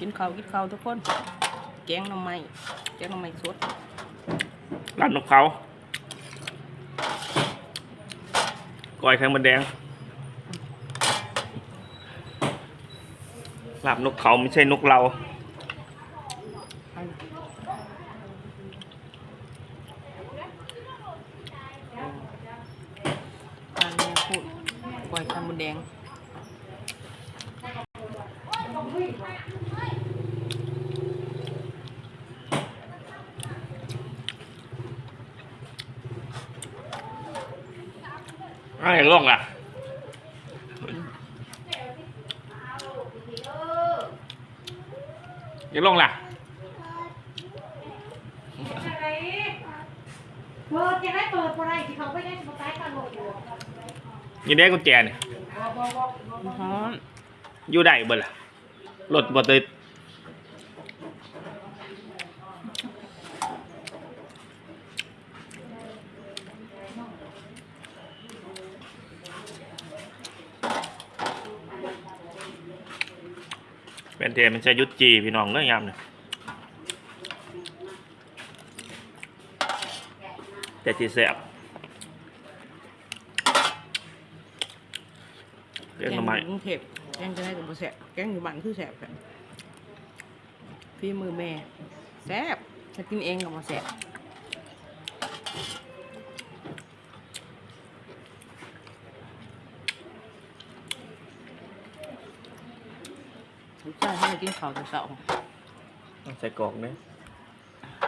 กินข้าวกินข้าวทุกคน แกงหน่อไม้แกงหน่อไม้สดร้านนกเขาก้อยไข่มดแดงลาบนกเขาไม่ใช่นกเราทานแม่พูดปล่อยไข่มดแดง อะไรล่องล่ะย่าล่องล่ะอะไรเปิดจะได้เปิดอะไรที่เขาไม่ได้สไตล์กันหมดอยู่ยังได้กุญแจเนี่ยหอมอยู่ได้เบ่ล่ะรถบ่ติด เป็นเทมันใช้ยุดจีพี่น้องเรื่องยามเนี่ยแต่ที่แสบเรื่องทำไมแกงอยู่กรุงเทพแกงจะได้กับบ่แสบแกงอยู่บ้านคือแสบแบบพี่มือแม่แสบถ้ากินเองกับบ่แสบ ลูกชายให้มากินข้าวแต่เช้าต้องใส่กรอกเนี่ย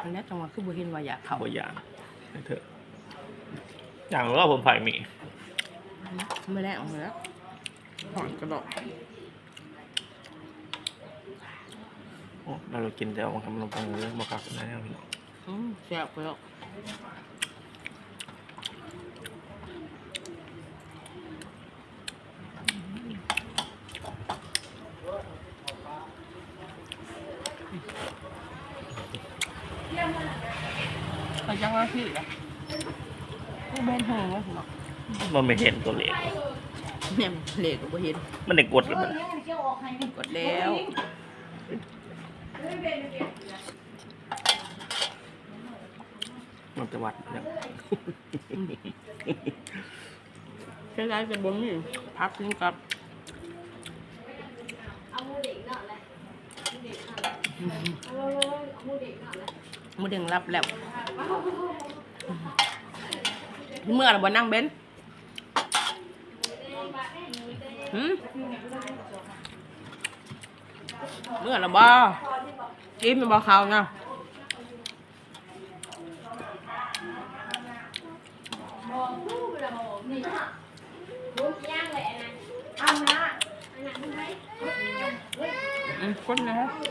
อันนี้จังหวะคือบ่เห็นว่าอยากเข้าเอาอย่างให้เถอะอย่างว่าผมไผ่มีไม่ได้เอามาแล้วหอนกระดอกโอ้เรากินแต่เอามาทำลงไปเลยมากักนะพี่น้องอืมแซ่บไปแล้ว เขาจังว่าพี่อะผู้เบนหงวะเนาะมันไม่เห็นตัวเลขเนี่ยมันเหล็กก็บ่เห็นมันได้กดหรือมันกดแล้วมันจะวัดเนี่ยใช้ได้เป็นบนนี่พักนึงกับ เอามือเด็กหน่อยเลยเอาเลยเอา มือเด็กหน่อยเลยมือเด้งรับแล้ว เมื่อเราบ่นั่งเบนหืมเมื่อเราบ่กินมันบ่เขานะบอกลูกเวลาบอกนี่ลูกย่างเลยนะเอานะอันนั้นดูไหมอืมคนนะฮะเ